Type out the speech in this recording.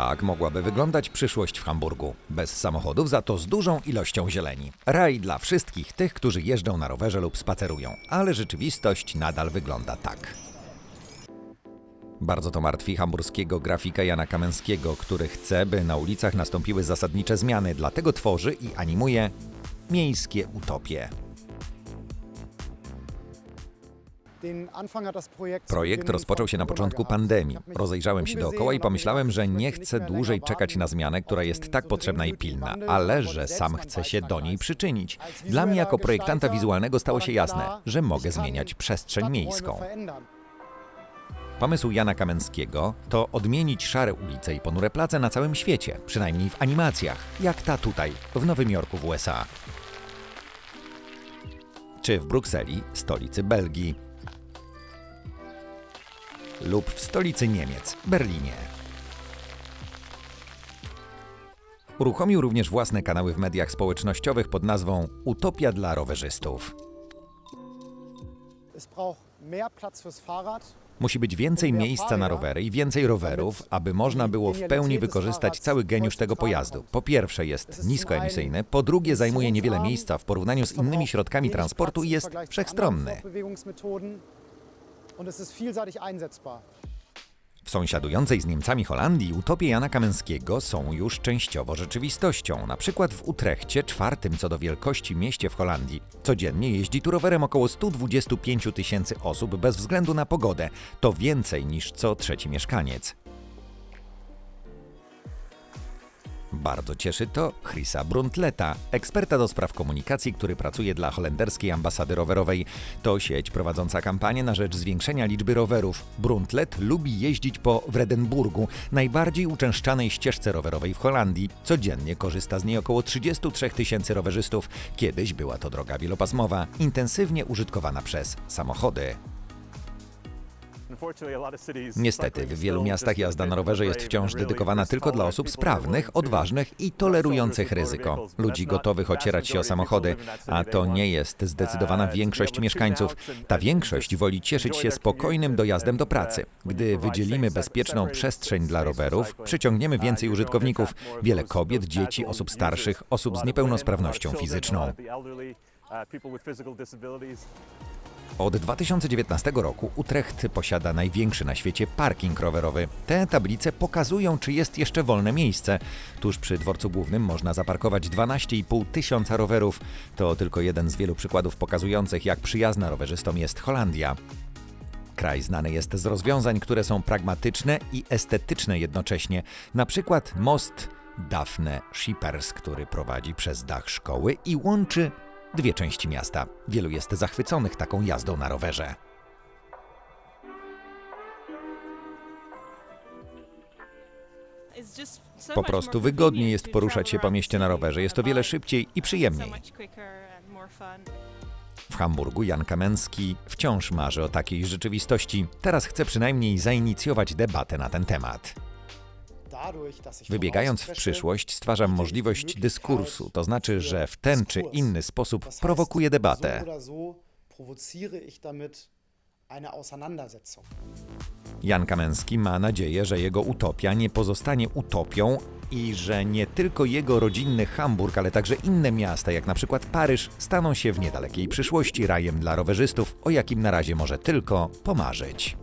Tak mogłaby wyglądać przyszłość w Hamburgu. Bez samochodów, za to z dużą ilością zieleni. Raj dla wszystkich tych, którzy jeżdżą na rowerze lub spacerują, ale rzeczywistość nadal wygląda tak. Bardzo to martwi hamburskiego grafika Jana Kamenskiego, który chce, by na ulicach nastąpiły zasadnicze zmiany, dlatego tworzy i animuje miejskie utopie. Projekt rozpoczął się na początku pandemii. Rozejrzałem się dookoła i pomyślałem, że nie chcę dłużej czekać na zmianę, która jest tak potrzebna i pilna, ale że sam chcę się do niej przyczynić. Dla mnie jako projektanta wizualnego stało się jasne, że mogę zmieniać przestrzeń miejską. Pomysł Jana Kamenskiego to odmienić szare ulice i ponure place na całym świecie, przynajmniej w animacjach, jak ta tutaj, w Nowym Jorku w USA. Czy w Brukseli, stolicy Belgii, lub w stolicy Niemiec, Berlinie. Uruchomił również własne kanały w mediach społecznościowych pod nazwą Utopia dla rowerzystów. Musi być więcej miejsca na rowery i więcej rowerów, aby można było w pełni wykorzystać cały geniusz tego pojazdu. Po pierwsze jest niskoemisyjny, po drugie zajmuje niewiele miejsca w porównaniu z innymi środkami transportu i jest wszechstronny. Und es ist vielseitig einsetzbar. W sąsiadującej z Niemcami Holandii utopie Jana Kamenskiego są już częściowo rzeczywistością. Na przykład w Utrechcie, czwartym co do wielkości mieście w Holandii. Codziennie jeździ tu rowerem około 125 tysięcy osób bez względu na pogodę. To więcej niż co trzeci mieszkaniec. Bardzo cieszy to Chrisa Bruntleta, eksperta do spraw komunikacji, który pracuje dla holenderskiej ambasady rowerowej. To sieć prowadząca kampanię na rzecz zwiększenia liczby rowerów. Bruntlet lubi jeździć po Wredenburgu, najbardziej uczęszczanej ścieżce rowerowej w Holandii. Codziennie korzysta z niej około 33 tysięcy rowerzystów. Kiedyś była to droga wielopasmowa, intensywnie użytkowana przez samochody. Niestety, w wielu miastach jazda na rowerze jest wciąż dedykowana tylko dla osób sprawnych, odważnych i tolerujących ryzyko. Ludzi gotowych ocierać się o samochody, a to nie jest zdecydowana większość mieszkańców. Ta większość woli cieszyć się spokojnym dojazdem do pracy. Gdy wydzielimy bezpieczną przestrzeń dla rowerów, przyciągniemy więcej użytkowników, wiele kobiet, dzieci, osób starszych, osób z niepełnosprawnością fizyczną. Od 2019 roku Utrecht posiada największy na świecie parking rowerowy. Te tablice pokazują, czy jest jeszcze wolne miejsce. Tuż przy dworcu głównym można zaparkować 12,5 tysiąca rowerów. To tylko jeden z wielu przykładów pokazujących, jak przyjazna rowerzystom jest Holandia. Kraj znany jest z rozwiązań, które są pragmatyczne i estetyczne jednocześnie. Na przykład most Daphne Schippers, który prowadzi przez dach szkoły i łączy dwie części miasta. Wielu jest zachwyconych taką jazdą na rowerze. Po prostu wygodniej jest poruszać się po mieście na rowerze. Jest to wiele szybciej i przyjemniej. W Hamburgu Jan Kamenski wciąż marzy o takiej rzeczywistości. Teraz chce przynajmniej zainicjować debatę na ten temat. Wybiegając w przyszłość, stwarzam możliwość dyskursu, to znaczy, że w ten czy inny sposób prowokuję debatę. Jan Kamenski ma nadzieję, że jego utopia nie pozostanie utopią i że nie tylko jego rodzinny Hamburg, ale także inne miasta, jak na przykład Paryż, staną się w niedalekiej przyszłości rajem dla rowerzystów, o jakim na razie może tylko pomarzyć.